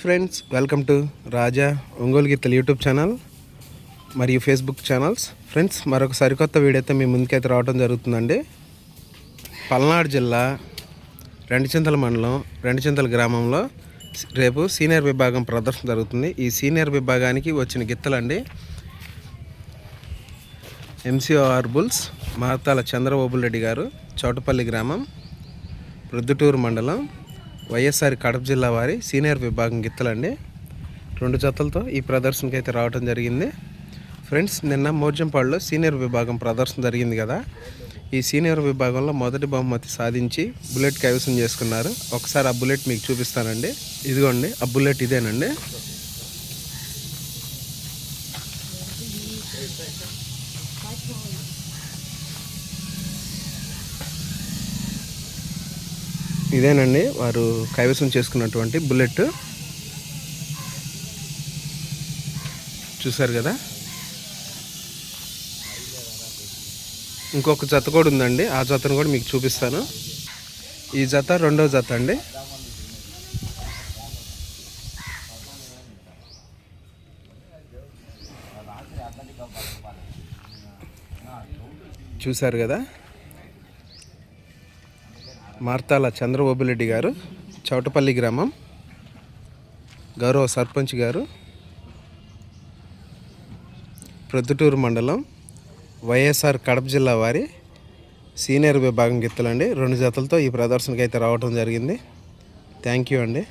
Friends welcome to Raja Ongole గీతలు YouTube channel మరియు Facebook channels. Friends మరొక సరికొత్త వీడియోతో మీ ముందుకైతే రావడం జరుగుతుందండి. పల్నాడు జిల్లా రెండుచింతల మండలం రెండుచింతల గ్రామంలో రేపు సీనియర్ విభాగం ప్రదర్శన జరుగుతుంది. ఈ సీనియర్ విభాగానికి వచ్చిన గిత్తలండి ఎంసీఓఆర్ బుల్స్ మార్తాల చంద్రబాబు రెడ్డి గారు చౌటపల్లి గ్రామం ప్రొద్దుటూరు మండలం వైఎస్ఆర్ కడప జిల్లా వారి సీనియర్ విభాగం గిత్తలండి. రెండు జతలతో ఈ ప్రదర్శనకి అయితే రావడం జరిగింది. ఫ్రెండ్స్ నిన్న మోర్జంపాడులో సీనియర్ విభాగం ప్రదర్శన జరిగింది కదా. ఈ సీనియర్ విభాగంలో మొదటి బహుమతి సాధించి బుల్లెట్ కైవసం చేసుకున్నారు. ఒకసారి ఆ బుల్లెట్ మీకు చూపిస్తానండి. ఇదిగోండి ఆ బుల్లెట్ ఇదేనండి. ఇదేనండి వారు కైవసం చేసుకున్నటువంటి బుల్లెట్. చూసారు కదా? ఇంకొక జత కూడా ఉందండి. ఆ జతను కూడా మీకు చూపిస్తాను. ఈ జత రెండవ జత అండి. చూసారు కదా? మార్తాల చంద్రబాబురెడ్డి గారు చౌటపల్లి గ్రామం. గౌరవ సర్పంచ్ గారు ప్రొద్దుటూరు మండలం వైఎస్ఆర్ కడప జిల్లా వారి సీనియర్ విభాగం గిత్తలండి. రెండు జతలతో ఈ ప్రదర్శనకి అయితే రావడం జరిగింది. థ్యాంక్ యూ అండి.